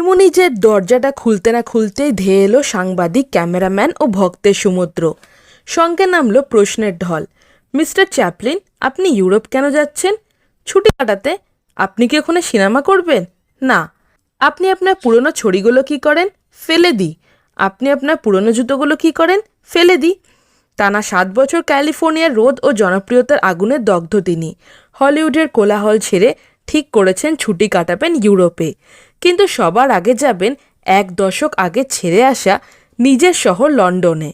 ইমুনিজের দরজাটা খুলতে না খুলতেই ধেয়ে এলো সাংবাদিক, ক্যামেরাম্যান ও ভক্তের সমুদ্র। সঙ্গে নামলো প্রশ্নের ঢল। মিস্টার চ্যাপলিন, আপনি ইউরোপ কেন যাচ্ছেন? ছুটি কাটাতে আপনি কি ওখানে সিনেমা করবেন? না। আপনি আপনার পুরনো ছড়িগুলো কি করেন? ফেলে দিই। আপনি আপনার পুরনো জুতোগুলো কি করেন? ফেলে দিই। টানা সাত বছর ক্যালিফোর্নিয়ার রোদ ও জনপ্রিয়তার আগুনে দগ্ধ তিনি। হলিউডের কোলাহল ছেড়ে ঠিক করেছেন ছুটি কাটাবেন ইউরোপে। কিন্তু সবার আগে যাবেন এক দশক আগে ছেড়ে আসা নিজের শহর লন্ডনে।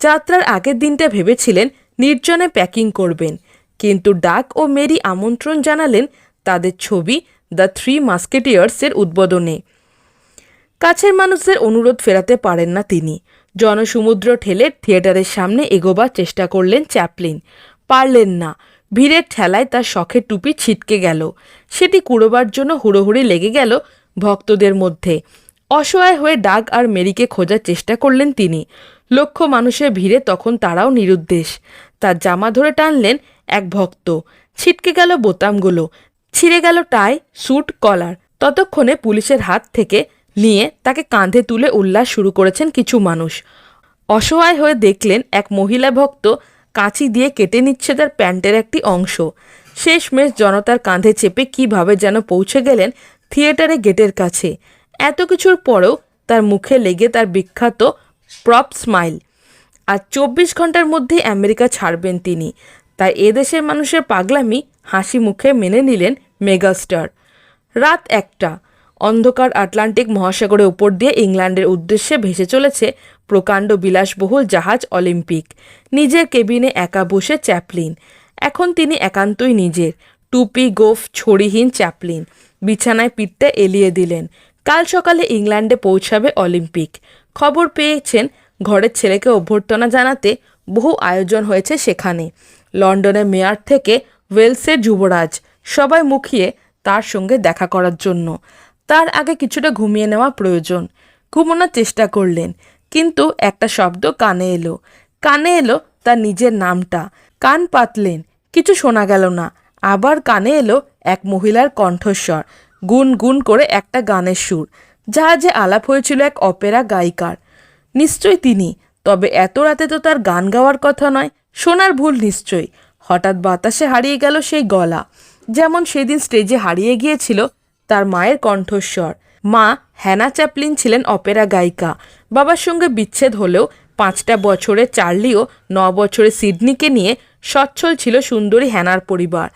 যাত্রার আগের দিনটা ভেবেছিলেন নির্জনে প্যাকিং করবেন। কিন্তু ডাক ও মেরি আমন্ত্রণ জানালেন তাদের ছবি দ্য থ্রি মাস্কেটিয়ার্সের উদ্বোধনে। কাছের মানুষদের অনুরোধ ফেরাতে পারেন না তিনি। জনসমুদ্র ঠেলে থিয়েটারের সামনে এগোবার চেষ্টা করলেন চ্যাপলিন। পারলেন না। ভিড়ের ঠেলায় তার শখের টুপি ছিটকে গেল। সেটি কুড়োবার জন্য হুড়োহুড়ি লেগে গেল ভক্তদের মধ্যে। অসহায় হয়ে ডাক আর মেরিকে খোঁজার চেষ্টা করলেন তিনি। লক্ষ মানুষের ভিড়ে তখন তারাও নিরুদ্দেশ। তার জামা ধরে টানলেন এক ভক্ত। ছিটকে গেল বোতামগুলো। ছিঁড়ে গেল টাই, স্যুট, কলার। ততক্ষণে পুলিশের হাত থেকে নিয়ে তাকে কাঁধে তুলে উল্লাস শুরু করেছেন কিছু মানুষ। অসহায় হয়ে দেখলেন এক মহিলা ভক্ত কাঁচি দিয়ে কেটে নিচ্ছে তার প্যান্টের একটি অংশ। শেষমেশ জনতার কাঁধে চেপে কীভাবে যেন পৌঁছে গেলেন থিয়েটারে গেটের কাছে। এত কিছুর পরেও তার মুখে লেগে তার বিখ্যাত প্রপ স্মাইল। আর চব্বিশ ঘণ্টার মধ্যেই আমেরিকা ছাড়বেন তিনি। তাই এদেশের মানুষের পাগলামি হাসি মুখে মেনে নিলেন মেগাস্টার। রাত একটা। অন্ধকার আটলান্টিক মহাসাগরের উপর দিয়ে ইংল্যান্ডের উদ্দেশ্যে ভেসে চলেছে প্রকাণ্ড বিলাসবহুল জাহাজ অলিম্পিক। নিজের কেবিনে একা বসে চ্যাপলিন। এখন তিনি একান্তই নিজের। টুপি, গোফ, ছড়িহীন চ্যাপলিন। বিছানায় পিঠটা এলিয়ে দিলেন। কাল সকালে ইংল্যান্ডে পৌঁছাবে অলিম্পিক। খবর পেয়েছেন ঘরের ছেলেকে অভ্যর্থনা জানাতে বহু আয়োজন হয়েছে সেখানে। লন্ডনের মেয়র থেকে ওয়েলসের যুবরাজ সবাই মুখিয়ে তার সঙ্গে দেখা করার জন্য। তার আগে কিছুটা ঘুমিয়ে নেওয়া প্রয়োজন। ঘুমানোর চেষ্টা করলেন, কিন্তু একটা শব্দ কানে এলো। কানে এলো তার নিজের নামটা। কান পাতলেন, কিছু শোনা গেল না। আবার কানে এলো এক মহিলার কণ্ঠস্বর গুন গুন করে একটা গানের সুর জাহাজে আলাপ হয়েছিল এক অপেরা গায়িকার। নিশ্চয়ই তিনি, তবে এত রাতে তো তার গান গাওয়ার কথা নয়, শোনার ভুল নিশ্চয়ই। হঠাৎ বাতাসে হারিয়ে গেল সেই গলা, যেমন সেদিন স্টেজে হারিয়ে গিয়েছিল তার মায়ের কণ্ঠস্বর। মা হ্যানা চ্যাপলিন ছিলেন অপেরা গায়িকা। বাবার সঙ্গে বিচ্ছেদ হলেও পাঁচটা বছরে চার্লিও ন বছরে সিডনিকে নিয়ে সচ্ছল ছিল সুন্দরী হ্যানার পরিবার।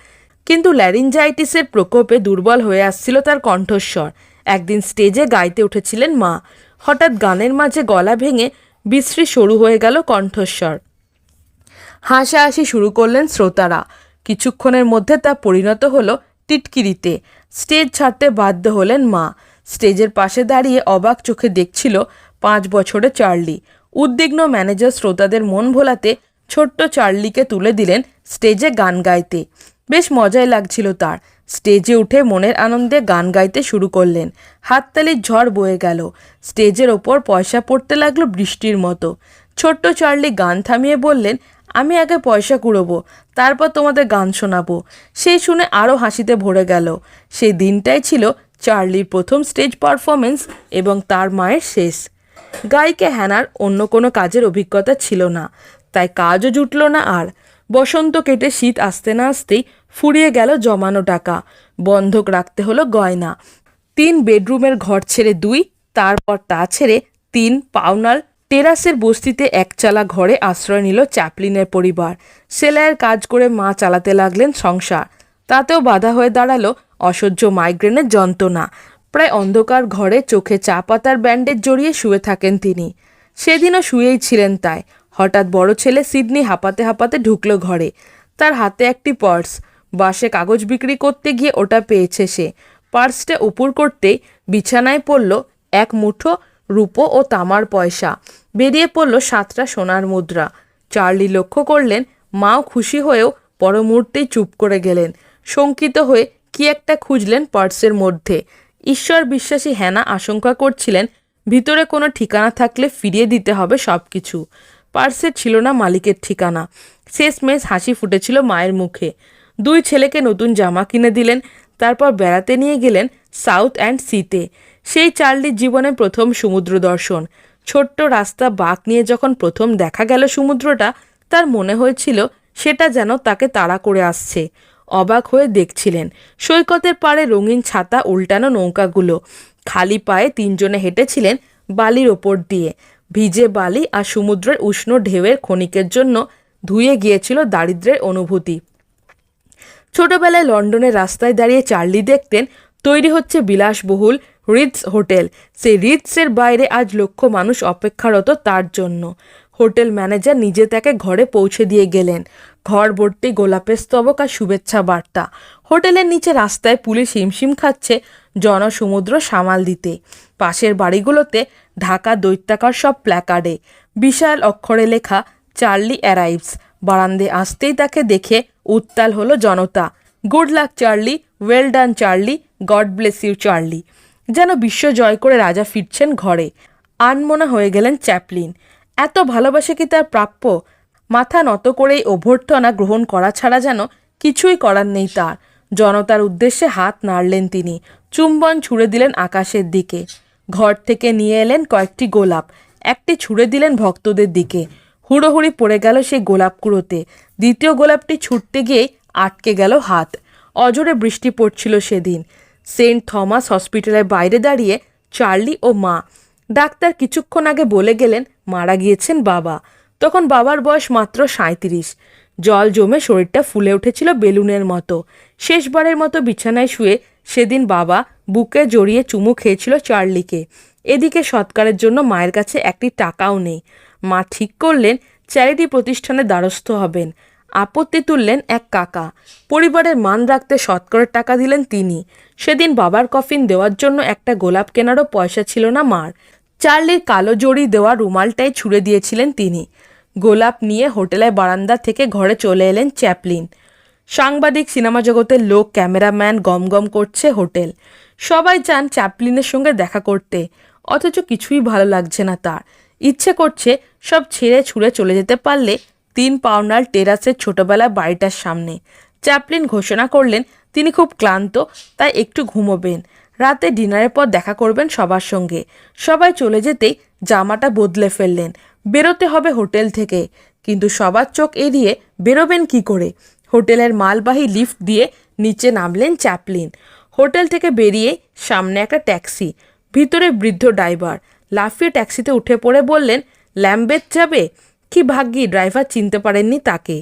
কিন্তু ল্যারিঞ্জাইটিসের প্রকোপে দুর্বল হয়ে আসছিল তার কণ্ঠস্বর। একদিন স্টেজে গাইতে উঠেছিলেন মা। হঠাৎ গানের মাঝে গলা ভেঙে বিশ্রী সরু হয়ে গেল কণ্ঠস্বর। হাসাহাসি শুরু করলেন শ্রোতারা। কিছুক্ষণের মধ্যে তা পরিণত হলো টিটকিরিতে। স্টেজ ছাড়তে বাধ্য হলেন মা। স্টেজের পাশে দাঁড়িয়ে অবাক চোখে দেখছিল পাঁচ বছরে চার্লি। উদ্বিগ্ন ম্যানেজার শ্রোতাদের মন ভোলাতে ছোট্ট চার্লিকে তুলে দিলেন স্টেজে গান গাইতে। বেশ মজাই লাগছিল তার। স্টেজে উঠে মনের আনন্দে গান গাইতে শুরু করলেন। হাততালির ঝড় বয়ে গেল। স্টেজের ওপর পয়সা পড়তে লাগল বৃষ্টির মতো। ছোট্ট চার্লি গান থামিয়ে বললেন, আমি আগে পয়সা কুড়োবো, তারপর তোমাদের গান শোনাবো। সেই শুনে আরও হাসিতে ভরে গেল। সেই দিনটাই ছিল চার্লির প্রথম স্টেজ পারফরমেন্স এবং তার মায়ের শেষ। গায়িকা হ্যানার অন্য কোনো কাজের অভিজ্ঞতা ছিল না, তাই কাজও জুটল না আর। বসন্ত কেটে শীত আসতে না আসতেই ফুরিয়ে গেল জমানো টাকা। বন্ধক রাখতে হলো গয়না। তিন বেডরুমের ঘর ছেড়ে দুই, তারপর তা ছেড়ে তিন পাওনার টেরাসের বস্তিতে একচালা ঘরে আশ্রয় নিল চ্যাপলিনের পরিবার। সেলাইয়ের কাজ করে মা চালাতে লাগলেন সংসার। তাতেও বাধা হয়ে দাঁড়াল অসহ্য মাইগ্রেনের যন্ত্রণা। প্রায় অন্ধকার ঘরে চোখে চা পাতার ব্যান্ডেজ জড়িয়ে শুয়ে থাকেন তিনি। সেদিনও শুয়েই ছিলেন তাই। হঠাৎ বড় ছেলে সিডনি হাঁপাতে হাঁপাতে ঢুকলো ঘরে। তার হাতে একটি পার্স। বাসে কাগজ বিক্রি করতে গিয়ে ওটা পেয়েছে সে। পার্সটা উপুর করতেই বিছানায় পড়ল এক মুঠো রূপো ও তামার পয়সা। বেরিয়ে পড়ল সাতটা সোনার মুদ্রা। চার্লি লক্ষ্য করলেন, মাও খুশি হয়েও পর মুহূর্তেই চুপ করে গেলেন। শঙ্কিত হয়ে কি একটা খুঁজলেন পার্সের মধ্যে। ঈশ্বর বিশ্বাসী হ্যানা আশঙ্কা করছিলেন, ভিতরে কোনো ঠিকানা থাকলে ফিরিয়ে দিতে হবে সব কিছু পার্সে ছিল না মালিকের ঠিকানা। শেষমেশ হাসি ফুটেছিল মায়ের মুখে। দুই ছেলেকে নতুন জামা কিনে দিলেন, তারপর বেড়াতে নিয়ে গেলেন সাউথ অ্যান্ড সিতে। সেই চার্লির জীবনে প্রথম সমুদ্র দর্শন। ছোট্ট রাস্তা বাঁক নিয়ে যখন প্রথম দেখা গেল সমুদ্রটা, তার মনে হয়েছিল সেটা যেন তাকে তাড়া করে আসছে। অবাক হয়ে দেখছিলেন, সৈকতের পাড়ে রঙিন ছাতা, উল্টানো নৌকাগুলো। খালি পায়ে তিনজনে হেঁটেছিলেন বালির ওপর দিয়ে। ভিজে বালি আর সমুদ্রের উষ্ণ ঢেউয়ের ক্ষণিকের জন্য ধুয়ে গিয়েছিল দারিদ্র্যের অনুভূতি। ছোটবেলায় লন্ডনের রাস্তায় দাঁড়িয়ে চার্লি দেখতেন, তৈরি হচ্ছে বিলাসবহুল রিটস হোটেল। সেই রিটসের বাইরে আজ লক্ষ মানুষ অপেক্ষারত তার জন্য। হোটেল ম্যানেজার নিজে তাকে ঘরে পৌঁছে দিয়ে গেলেন। ঘর ভর্তি, গোলাপের স্তবক আর শুভেচ্ছা বার্তা। হোটেলের নিচে রাস্তায় পুলিশ হিমশিম খাচ্ছে জনসমুদ্র সামাল দিতে। পাশের বাড়িগুলোতে ঢাকা দৈত্যাকার সব প্ল্যাকার্ডে। বিশাল অক্ষরে লেখা, চার্লি অ্যারাইভস। বারান্দে আসতেই তাকে দেখে উত্তাল হলো জনতা। Good luck Charlie, well done Charlie, God bless you Charlie. যেন বিশ্ব জয় করে রাজা ফিরছেন ঘরে। আনমনা হয়ে গেলেন চ্যাপলিন। এত ভালোবাসে কি তার প্রাপ্য? মাথা নত করেই অভ্যর্থনা গ্রহণ করা ছাড়া যেন কিছুই করার নেই তার। জনতার উদ্দেশ্যে হাত নাড়লেন তিনি। চুম্বন ছুড়ে দিলেন আকাশের দিকে। ঘর থেকে নিয়ে এলেন কয়েকটি গোলাপ। একটি ছুড়ে দিলেন ভক্তদের দিকে। হুড়োহুড়ি পড়ে গেল সেই গোলাপ কুড়োতে। দ্বিতীয় গোলাপটি ছুটতে গিয়েই আটকে গেল হাত। অজরে বৃষ্টি পড়ছিল সেদিন। সেন্ট থমাস হসপিটালের বাইরে দাঁড়িয়ে চার্লি ও মা ডাক্তার কিছুক্ষণ আগে বলে গেলেন, মারা গিয়েছেন বাবা। তখন বাবার বয়স মাত্র সাঁত্রিশ জল জমে শরীরটা ফুলে উঠেছিল বেলুনের মতো। শেষবারের মতো বিছানায় শুয়ে সেদিন বাবা বুকে জড়িয়ে চুমু খেয়েছিল চার্লিকে। এদিকে সৎকারের জন্য মায়ের কাছে একটি টাকাও নেই। মা ঠিক করলেন, চ্যারিটি প্রতিষ্ঠানে দ্বারস্থ হবেন। আপত্তি তুললেন এক কাকা। পরিবারের মান রাখতে সৎকরের টাকা দিলেন তিনি। সেদিন বাবার কফিন দেওয়ার জন্য একটা গোলাপ কেনারও পয়সা ছিল না মার। চার্লির কালো জড়ি দেওয়া রুমালটাই ছুঁড়ে দিয়েছিলেন তিনি। গোলাপ নিয়ে হোটেলের বারান্দা থেকে ঘরে চলে এলেন চ্যাপলিন। সাংবাদিক, সিনেমা জগতের লোক, ক্যামেরাম্যান গমগম করছে হোটেল। সবাই চান চ্যাপলিনের সঙ্গে দেখা করতে, অথচ কিছুই ভালো লাগছে না তার। ইচ্ছে করছে সব ছেড়ে ছুঁড়ে চলে যেতে পারলে তিন পাউন্ডার টেরাসের ছোটবেলা বাড়িটার সামনে। চ্যাপলিন ঘোষণা করলেন, তিনি খুব ক্লান্ত, তাই একটু ঘুমোবেন। রাতে ডিনারের পর দেখা করবেন সবার সঙ্গে। সবাই চলে যেতেই জামাটা বদলে ফেললেন। বেরোতে হবে হোটেল থেকে, কিন্তু সবার চোখ এড়িয়ে বেরোবেন কি করে? হোটেলের মালবাহী লিফট দিয়ে নিচে নামলেন চ্যাপলিন। হোটেল থেকে বেরিয়ে সামনে একটা ট্যাক্সি, ভিতরে বৃদ্ধ ড্রাইভার। লাফিয়ে ট্যাক্সিতে উঠে পড়ে বললেন, ল্যাম্বেথ যাবে? কি ভাগ্যি ড্রাইভার চিনতে পারেননি তাকে?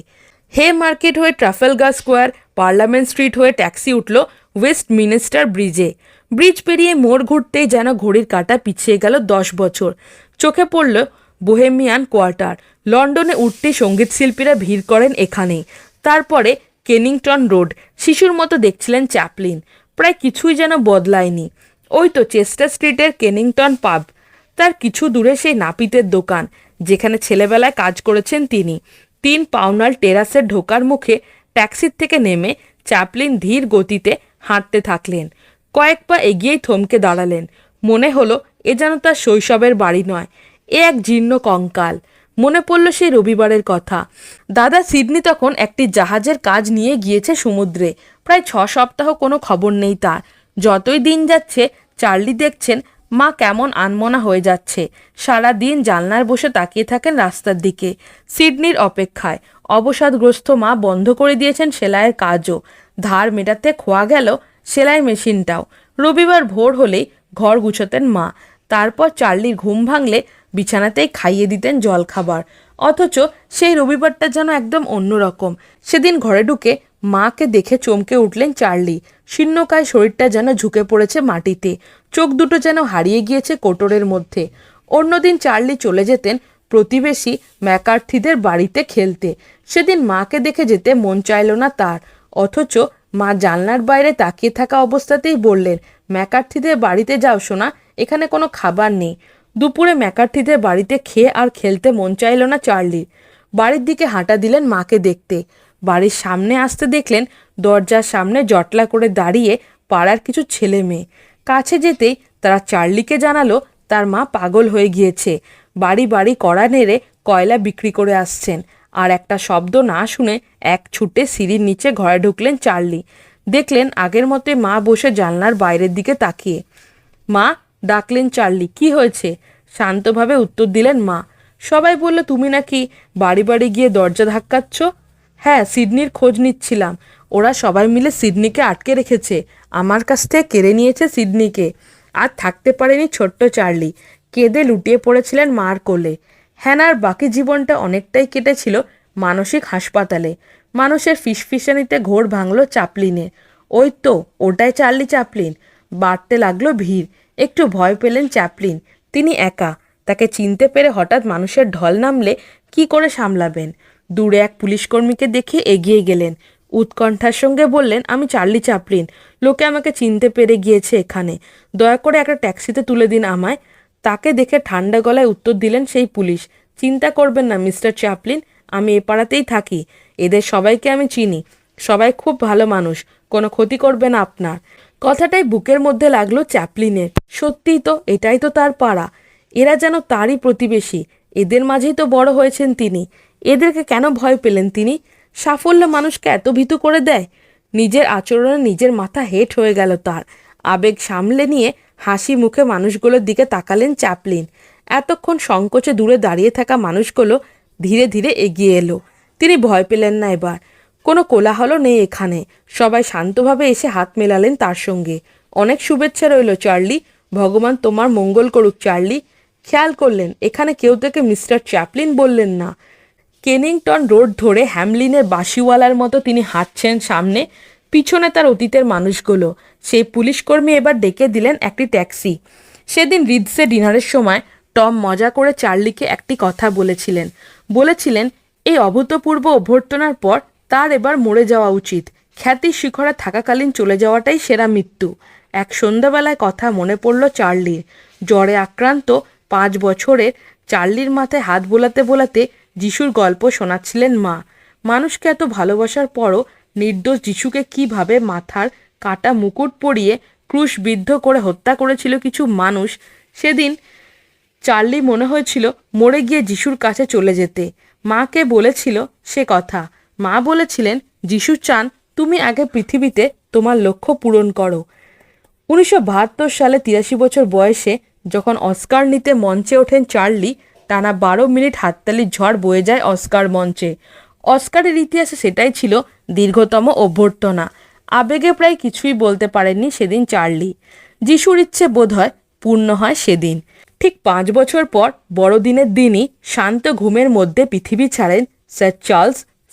হে মার্কেট হয়ে ট্রাফেলগার স্কোয়ার, পার্লামেন্ট স্ট্রিট হয়ে ট্যাক্সি উঠল ওয়েস্ট মিনিস্টার ব্রিজে। ব্রিজ পেরিয়ে মোড় ঘুরতেই যেন ঘড়ির কাঁটা পিছিয়ে গেল দশ বছর। চোখে পড়ল বোহেমিয়ান কোয়ার্টার। লন্ডনে উঠতে সংগীত শিল্পীরা ভিড় করেন এখানেই। তারপরে কেনিংটন রোড, শিশুর মতো দেখছিলেন চ্যাপলিন। প্রায় কিছুই যেন বদলায়নি। ওই তো চেস্টার স্ট্রিটের কেনিংটন পাব। তার কিছু দূরে সেই নাপিতের দোকান, যেখানে ছেলেবেলায় কাজ করেছেন তিনি। তিন পাউনাল টেরাসের ঢোকার মুখে ট্যাক্সির থেকে নেমে চ্যাপলিন ধীর গতিতে হাঁটতে থাকলেন। কয়েক পা এগিয়েই থমকে দাঁড়ালেন। মনে হলো, এ যেন তার শৈশবের বাড়ি নয়। এ এক জীর্ণ কঙ্কাল। মনে পড়ল সেই রবিবারের কথা। দাদা সিডনি তখন একটি জাহাজের কাজ নিয়ে গিয়েছে সমুদ্রে। প্রায় ছ সপ্তাহ কোনো খবর নেই তার। যতই দিন যাচ্ছে, চার্লি দেখছেন, মা কেমন আনমনা হয়ে যাচ্ছে। সারা দিন জানলার বসে তাকিয়ে থাকেন রাস্তার দিকে, সিডনির অপেক্ষায়। অবসাদগ্রস্ত মা বন্ধ করে দিয়েছেন সেলাইয়ের কাজও। ধার মেটাতে খোয়া গেল সেলাই মেশিনটাও। রবিবার ভোর হলেই ঘর গুছোতেন মা। তারপর চার্লির ঘুম ভাঙলে বিছানাতেই খাইয়ে দিতেন জলখাবার অথচ সেই রবিবারটা যেন একদম অন্যরকম। সেদিন ঘরে ঢুকে মাকে দেখে চমকে উঠলেন চার্লি। শীর্ণকায় শরীরটা যেন ঝুঁকে পড়েছে মাটিতে। চোখ দুটো যেন হারিয়ে গিয়েছে কোটরের মধ্যে। অন্যদিন চার্লি চলে যেতেন প্রতিবেশী ম্যাকার্থিদের বাড়িতে খেলতে। সেদিন মাকে দেখে যেতে মন চাইল না তার। অথচ মা জানলার বাইরে তাকিয়ে থাকা অবস্থাতেই বললেন, ম্যাকার্থিদের বাড়িতে যাও শোনা এখানে কোনো খাবার নেই। দুপুরে ম্যাকার্থিদের বাড়িতে খেয়ে আর খেলতে মন চাইল না চার্লি। বাড়ির দিকে হাঁটা দিলেন মাকে দেখতে। বাড়ির সামনে আসতে দেখলেন দরজার সামনে জটলা করে দাঁড়িয়ে পাড়ার কিছু ছেলে মেয়ে। কাছে যেতেই তারা চার্লিকে জানালো তার মা পাগল হয়ে গিয়েছে। বাড়ি বাড়ি কড়া নেড়ে কয়লা বিক্রি করে আসছেন। আর একটা শব্দ না শুনে এক ছুটে সিঁড়ির নিচে ঘরে ঢুকলেন চার্লি। দেখলেন আগের মতে মা বসে জানলার বাইরের দিকে তাকিয়ে। মা ডাকলেন চার্লি, কি হয়েছে? শান্তভাবে উত্তর দিলেন মা, সবাই বলল, তুমি নাকি বাড়ি বাড়ি গিয়ে দরজা ধাক্কাচ্ছ? হ্যাঁ সিডনির খোঁজ নিচ্ছিলাম। ওরা সবাই মিলে সিডনিকে আটকে রেখেছে। আমার কাছ থেকে কেড়ে নিয়েছে সিডনিকে। আর থাকতে পারেনি ছোট্ট চার্লি। কেঁদে লুটিয়ে পড়েছিলেন মার কোলে। হ্যানার বাকি জীবনটা অনেকটাই কেটেছিল মানসিক হাসপাতালে। মানুষের ফিসফিসানিতে ঘোর ভাঙল চাপলিনে। ওই তো, ওটাই চার্লি চাপলিন। বাড়তে লাগল ভিড়। একটু ভয় পেলেন চ্যাপলিন। তিনি একা। তাকে চিনতে পেরে হঠাৎ মানুষের ঢল নামলে কি করে সামলাবেন? দূরে এক পুলিশকর্মীকে দেখে এগিয়ে গেলেন। উৎকণ্ঠার সঙ্গে বললেন, আমি চার্লি চাপলিন লোকে আমাকে চিনতে পেরে গিয়েছে এখানে। দয়া করে একটা ট্যাক্সিতে তুলে দিন আমায়। তাকে দেখে ঠান্ডা গলায় উত্তর দিলেন সেই পুলিশ, চিন্তা করবেন না, মিস্টার চ্যাপলিন, আমি এ পাড়াতেই থাকি। এদের সবাইকে আমি চিনি। সবাই খুব ভালো মানুষ। কোনো ক্ষতি করবে না আপনার। কথাটাই বুকের মধ্যে লাগল চ্যাপলিনের। সত্যিই তো, এটাই তো তার পাড়া। এরা যেন তারই প্রতিবেশী। এদের মাঝেই তো বড় হয়েছেন তিনি। এদেরকে কেন ভয় পেলেন তিনি? সাফল্য মানুষকে এত ভীতু করে দেয়? নিজের আচরণে নিজের মাথা হেট হয়ে গেল তার। আবেগ সামলে নিয়ে হাসি মুখে মানুষগুলোর দিকে তাকালেন চ্যাপলিন। এতক্ষণ সংকোচে দূরে দাঁড়িয়ে থাকা মানুষগুলো ধীরে ধীরে এগিয়ে এলো। তিনি ভয় পেলেন না এবার। কোনো কোলাহলও নেই এখানে। সবাই শান্তভাবে এসে হাত মেলালেন তার সঙ্গে। অনেক শুভেচ্ছা রইল চার্লি। ভগবান তোমার মঙ্গল করুক চার্লি। খেয়াল করলেন, এখানে কেউ থেকে মিস্টার চ্যাপলিন বললেন না। কেনিংটন রোড ধরে হ্যামলিনের বাসিওয়ালার মতো তিনি হাঁটছেন সামনে। পিছনে তার অতীতের মানুষগুলো। সেই পুলিশকর্মী এবার ডেকে দিলেন একটি ট্যাক্সি। সেদিন রিডসে ডিনারের সময় টম মজা করে চার্লিকে একটি কথা বলেছিলেন। বলেছিলেন, এই অভূতপূর্ব অভ্যর্থনার পর তার এবার মরে যাওয়া উচিত। খ্যাতির শিখরে থাকাকালীন চলে যাওয়াটাই সেরা মৃত্যু। এক সন্ধ্যাবেলায় কথা মনে পড়ল চার্লির। জ্বরে আক্রান্ত পাঁচ বছরের চার্লির মাথায় হাত বোলাতে বোলাতে যিশুর গল্প শোনাচ্ছিলেন মা। মানুষকে এত ভালোবাসার পরও নির্দোষ যিশুকে কীভাবে মাথার কাটা মুকুট পরিয়ে ক্রুশবিদ্ধ করে হত্যা করেছিল কিছু মানুষ, সেদিন চার্লি মনে হয়েছিল মরে গিয়ে যিশুর কাছে চলে যেতে। মাকে বলেছিল সে কথা মা বলেছিলেন, যিশু চান, তুমি আগে পৃথিবীতে তোমার লক্ষ্য পূরণ করো। উনিশশো বাহাত্তর সালে তিরাশি বছর বয়সে যখন অস্কার নিতে মঞ্চে ওঠেন চার্লি, টানা বারো মিনিট হাততালির ঝড় বয়ে যায় অস্কার মঞ্চে। অস্কারের ইতিহাসে সেটাই ছিল দীর্ঘতম অভ্যর্থনা। আবেগে প্রায় কিছুই বলতে পারেননি সেদিন চার্লি। যিশুর ইচ্ছে বোধ হয় পূর্ণ হয় সেদিন। ঠিক পাঁচ বছর পর বড়দিনের দিনই শান্ত ঘুমের মধ্যে পৃথিবী ছাড়েন sir Charles